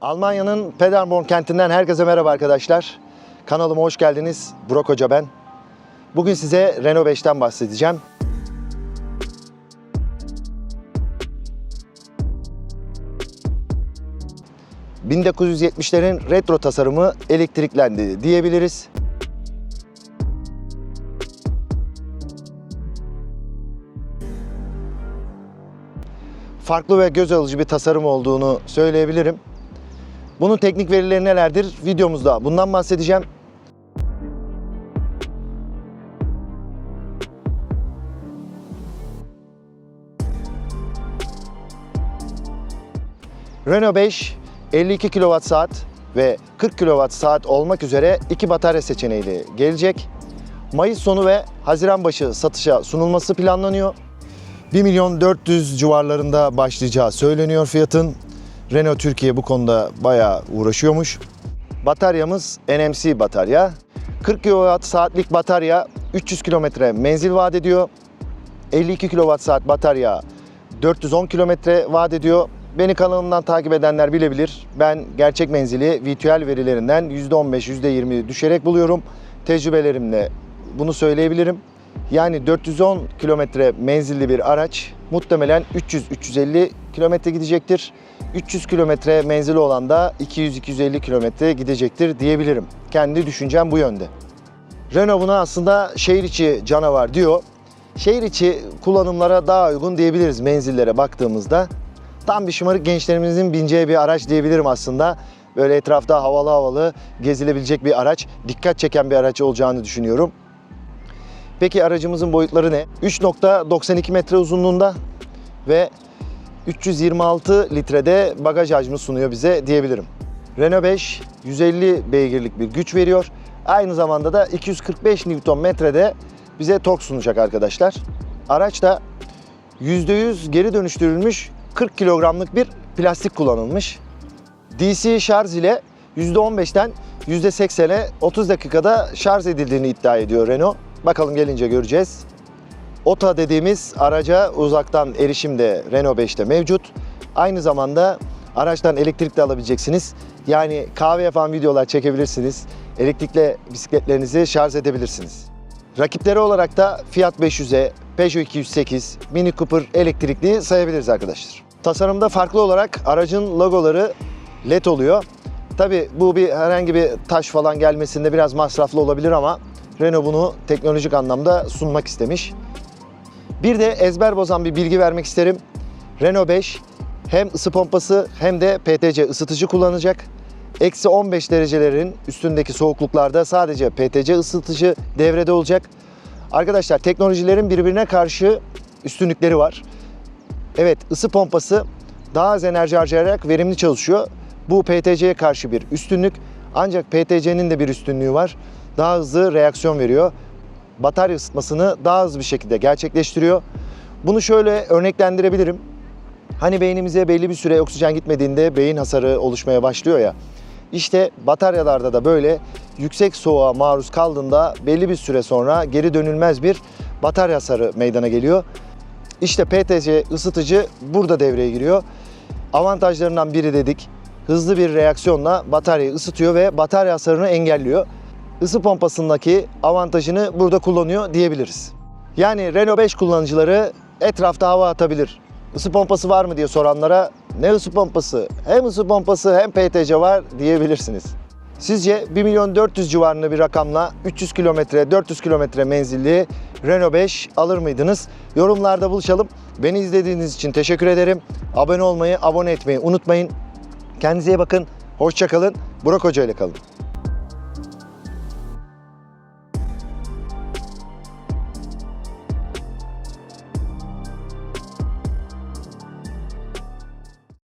Almanya'nın Paderborn kentinden herkese merhaba arkadaşlar. Kanalıma hoş geldiniz. Burak Hoca ben. Bugün size Renault 5'ten bahsedeceğim. ...1970'lerin retro tasarımı elektriklendi diyebiliriz. Farklı ve göz alıcı bir tasarım olduğunu söyleyebilirim. Bunun teknik verileri nelerdir? Videomuzda bundan bahsedeceğim. Renault 5 52 kWh ve 40 kWh olmak üzere iki batarya seçeneğiyle gelecek. Mayıs sonu ve Haziran başı satışa sunulması planlanıyor. 1 milyon 400 civarlarında başlayacağı söyleniyor fiyatın. Renault Türkiye bu konuda bayağı uğraşıyormuş. Bataryamız NMC batarya. 40 kWh saatlik batarya 300 kilometre menzil vaat ediyor. 52 kWh saat batarya 410 kilometre vaat ediyor. Beni kanalımdan takip edenler bilebilir. Ben gerçek menzili VTL verilerinden %15, %20 düşerek buluyorum. Tecrübelerimle bunu söyleyebilirim. Yani 410 kilometre menzilli bir araç muhtemelen 300-350 kilometre gidecektir. 300 kilometre menzili olan da 200-250 kilometre gidecektir diyebilirim. Kendi düşüncem bu yönde. Renault buna aslında şehir içi canavar diyor. Şehir içi kullanımlara daha uygun diyebiliriz menzillere baktığımızda. Tam bir şımarık gençlerimizin bineceği bir araç diyebilirim aslında. Böyle etrafta havalı havalı gezilebilecek bir araç, dikkat çeken bir araç olacağını düşünüyorum. Peki aracımızın boyutları ne? 3.92 metre uzunluğunda ve 326 litrede bagaj hacmi sunuyor bize diyebilirim. Renault 5 150 beygirlik bir güç veriyor. Aynı zamanda da 245 Nm'de bize tork sunacak arkadaşlar. Araçta %100 geri dönüştürülmüş 40 kilogramlık bir plastik kullanılmış. DC şarj ile %15'ten %80'e 30 dakikada şarj edildiğini iddia ediyor Renault. Bakalım gelince göreceğiz. OTA dediğimiz araca uzaktan erişim de Renault 5'te mevcut. Aynı zamanda araçtan elektrik de alabileceksiniz. Yani kahve yapan videolar çekebilirsiniz. Elektrikle bisikletlerinizi şarj edebilirsiniz. Rakipleri olarak da Fiat 500'e, Peugeot 208, Mini Cooper elektrikli sayabiliriz arkadaşlar. Tasarımda farklı olarak aracın logoları LED oluyor. Tabi bu bir herhangi bir taş falan gelmesinde biraz masraflı olabilir ama Renault bunu teknolojik anlamda sunmak istemiş. Bir de ezber bozan bir bilgi vermek isterim. Renault 5 hem ısı pompası hem de PTC ısıtıcı kullanacak. Eksi 15 derecelerin üstündeki soğukluklarda sadece PTC ısıtıcı devrede olacak. Arkadaşlar teknolojilerin birbirine karşı üstünlükleri var. Evet ısı pompası daha az enerji harcayarak verimli çalışıyor. Bu PTC'ye karşı bir üstünlük. Ancak PTC'nin de bir üstünlüğü var. Daha hızlı reaksiyon veriyor. Batarya ısıtmasını daha hızlı bir şekilde gerçekleştiriyor. Bunu şöyle örneklendirebilirim. Hani beynimize belli bir süre oksijen gitmediğinde beyin hasarı oluşmaya başlıyor ya. İşte bataryalarda da böyle yüksek soğuğa maruz kaldığında belli bir süre sonra geri dönülmez bir batarya hasarı meydana geliyor. İşte PTC ısıtıcı burada devreye giriyor. Avantajlarından biri dedik. Hızlı bir reaksiyonla bataryayı ısıtıyor ve batarya hasarını engelliyor. Isı pompasındaki avantajını burada kullanıyor diyebiliriz. Yani Renault 5 kullanıcıları etrafta hava atabilir. Isı pompası var mı diye soranlara ne ısı pompası? Hem ısı pompası hem PTC var diyebilirsiniz. Sizce 1 milyon 400 civarında bir rakamla 300 kilometre, 400 kilometre menzilli Renault 5 alır mıydınız? Yorumlarda buluşalım. Beni izlediğiniz için teşekkür ederim. Abone olmayı, abone etmeyi unutmayın. Kendinize iyi bakın. Hoşçakalın. Burak Hoca ile kalın.